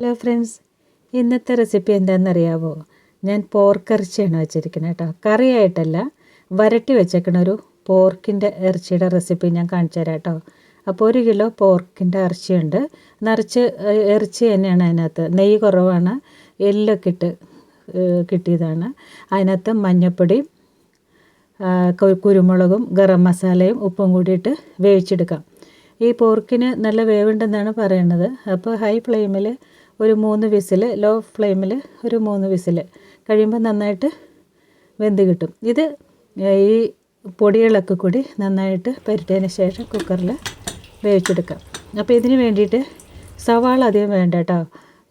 Hello friends ഇന്നത്തെ recipe എന്താണെന്നറിയാവോ? ഞാൻ പോർക്ക് ഇറച്ചിയാണ് വെച്ചിരിക്കുന്നത് കേട്ടോ. കറിയായിട്ടല്ല വരട്ടി വെച്ചേക്കണ ഒരു പോർക്കിന്റെ ഇറച്ചിയുടെ റെസിപ്പി ഞാൻ കാണിച്ചു തരാം കേട്ടോ. അപ്പോൾ ഒരു കിലോ പോർക്കിന്റെ ഇറച്ചിയുണ്ട്. നിറച്ച് ഇറച്ചി തന്നെയാണ് അതിനകത്ത്. നെയ്യ് കുറവാണ് എല്ലൊക്കെ ഇട്ട് കിട്ടിയതാണ്. അതിനകത്ത് മഞ്ഞൾപ്പൊടി കുരുമുളകും ഗരം മസാലയും ഉപ്പും കൂടിയിട്ട് വേവിച്ചെടുക്കാം. ഈ പോർക്കിന് നല്ല വേവുണ്ടെന്നാണ് പറയുന്നത് അപ്പോൾ ഹൈ ഫ്ലെയിമിൽ ഒരു മൂന്ന് വിസിൽ ലോ ഫ്ലെയിമിൽ ഒരു മൂന്ന് വിസിൽ കഴിയുമ്പോൾ നന്നായിട്ട് വെന്ത് കിട്ടും. ഇത് ഈ പൊടികളൊക്കെ കൂടി നന്നായിട്ട് പരട്ടിയതിന് ശേഷം കുക്കറിൽ വേവിച്ചെടുക്കാം. അപ്പോൾ ഇതിന് വേണ്ടിയിട്ട് സവാള അധികം വേണ്ട കേട്ടോ.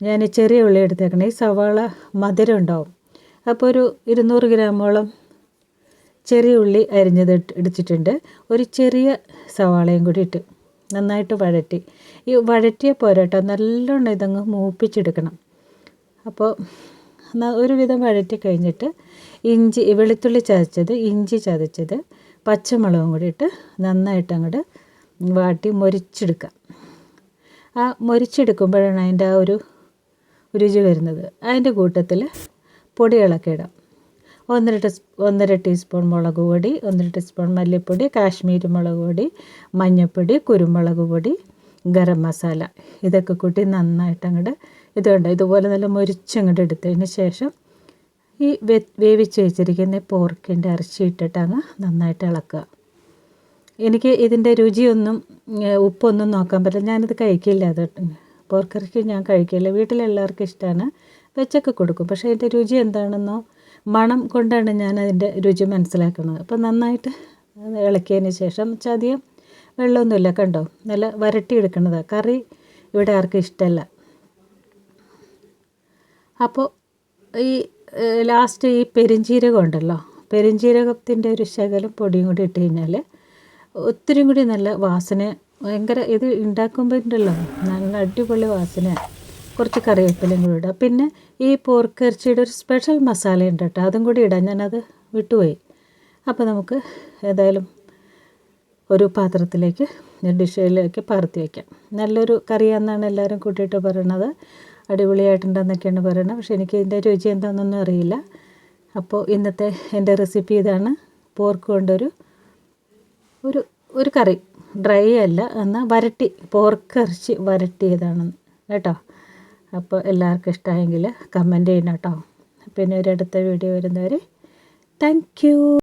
ഞാൻ ചെറിയ ഉള്ളി എടുത്തേക്കണേ. ഈ സവാള മധുരം ഉണ്ടാവും. അപ്പോൾ ഒരു ഇരുന്നൂറ് ഗ്രാമോളം ചെറിയ ഉള്ളി അരിഞ്ഞത് ഇടിച്ചിട്ടുണ്ട് ഒരു ചെറിയ സവാളയും കൂടി ഇട്ട് നന്നായിട്ട് വഴറ്റി. ഈ വഴറ്റിയ പോരാട്ടോ നല്ലോണം ഇതങ്ങ് മൂപ്പിച്ചെടുക്കണം. അപ്പോൾ ഒരുവിധം വഴറ്റി കഴിഞ്ഞിട്ട് ഇഞ്ചി വെളുത്തുള്ളി ചതച്ചത് ഇഞ്ചി ചതച്ചത് പച്ചമുളകും കൂടി ഇട്ട് നന്നായിട്ട് അങ്ങോട്ട് വാട്ടി മൊരിച്ചെടുക്കാം ആ മൊരിച്ചെടുക്കുമ്പോഴാണ് അതിന്റെ ആ ഒരു രുചി വരുന്നത്. അതിന്റെ കൂട്ടത്തിൽ പൊടികളൊക്കെ ഇടാം. ഒന്നര ടീസ് ഒന്നര ടീസ്പൂൺ മുളക് പൊടി ഒന്നര ടീസ്പൂൺ മല്ലിപ്പൊടി കാശ്മീരി മുളക് പൊടി മഞ്ഞൾപ്പൊടി കുരുമുളക് പൊടി ഗരം മസാല. ഇതൊക്കെ കൂട്ടി നന്നായിട്ട് അങ്ങോട്ട് ഇതുണ്ട് ഇതുപോലെ നല്ല മുരിച്ചങ്ങോട്ട് എടുത്തതിന് ശേഷം ഈ വെ വേവിച്ച് വെച്ചിരിക്കുന്ന പോർക്കിന്റെ ഇറച്ചി ഇട്ടിട്ട് അങ്ങ് നന്നായിട്ട് ഇളക്കുക. എനിക്ക് ഇതിന്റെ രുചിയൊന്നും ഉപ്പൊന്നും നോക്കാൻ പറ്റില്ല. ഞാനിത് കഴിക്കില്ല അത്. പോർക്കിറച്ചി ഞാൻ കഴിക്കില്ല. വീട്ടിലെല്ലാവർക്കും ഇഷ്ടമാണ് വെച്ചൊക്കെ കൊടുക്കും. പക്ഷേ അതിന്റെ രുചി എന്താണെന്നോ മണം കൊണ്ടാണ് ഞാൻ അതിന്റെ രുചി മനസ്സിലാക്കുന്നത്. അപ്പോൾ നന്നായിട്ട് ഇളക്കിയതിന് ശേഷം ചതിയം വെള്ളമൊന്നുമില്ല. കണ്ടോ? നല്ല വരട്ടി വരട്ടിയെടുക്കുന്നതാണ് കറി ഇവിടെ ആർക്കും ഇഷ്ടമല്ല. അപ്പോൾ ഈ ലാസ്റ്റ് ഈ പെരിഞ്ചീരകം ഉണ്ടല്ലോ? പെരിഞ്ചീരകത്തിന്റെ ഒരു ശകലം പൊടിയും കൂടി ഇട്ട് കഴിഞ്ഞാൽ ഒത്തിരി കൂടി നല്ല വാസന. ഭയങ്കര ഇത് ഉണ്ടാക്കുമ്പോൾ ഉണ്ടല്ലോ നല്ല അടിപൊളി വാസനയാണ് കുറച്ച് കറിവേപ്പിലയും കൂടി ഇടാം. പിന്നെ ഈ പോർക്ക് ഇറച്ചിയുടെ ഒരു സ്പെഷ്യൽ മസാല ഉണ്ട് കേട്ടോ. അതും കൂടി ഇടാം. ഞാനത് വിട്ടുപോയി. അപ്പോൾ നമുക്ക് ഏതായാലും ഒരു പാത്രത്തിലേക്ക് ഡിഷിലേക്ക് പറത്തി വയ്ക്കാം നല്ലൊരു കറിയാണെന്നാണ് എല്ലാവരും കൂട്ടിയിട്ട് പറയണത്. അടിപൊളിയായിട്ടുണ്ടെന്നൊക്കെയാണ് പറയുന്നത് പക്ഷേ എനിക്ക് ഇതിന്റെ രുചി എന്താണെന്നൊന്നും അറിയില്ല. അപ്പോൾ ഇന്നത്തെ എന്റെ റെസിപ്പി ഇതാണ്. പോർക്ക് കൊണ്ടൊരു ഒരു ഒരു കറി. ഡ്രൈ അല്ല എന്നാൽ വരട്ടി. പോർക്ക് ഇറച്ചി വരട്ടിയതാണ് കേട്ടോ? അപ്പോൾ എല്ലാവർക്കും ഇഷ്ടമായെങ്കിൽ കമന്റ് ചെയ്യണം കേട്ടോ. പിന്നെ ഒരു അടുത്ത വീഡിയോ വരുന്നവരെ താങ്ക്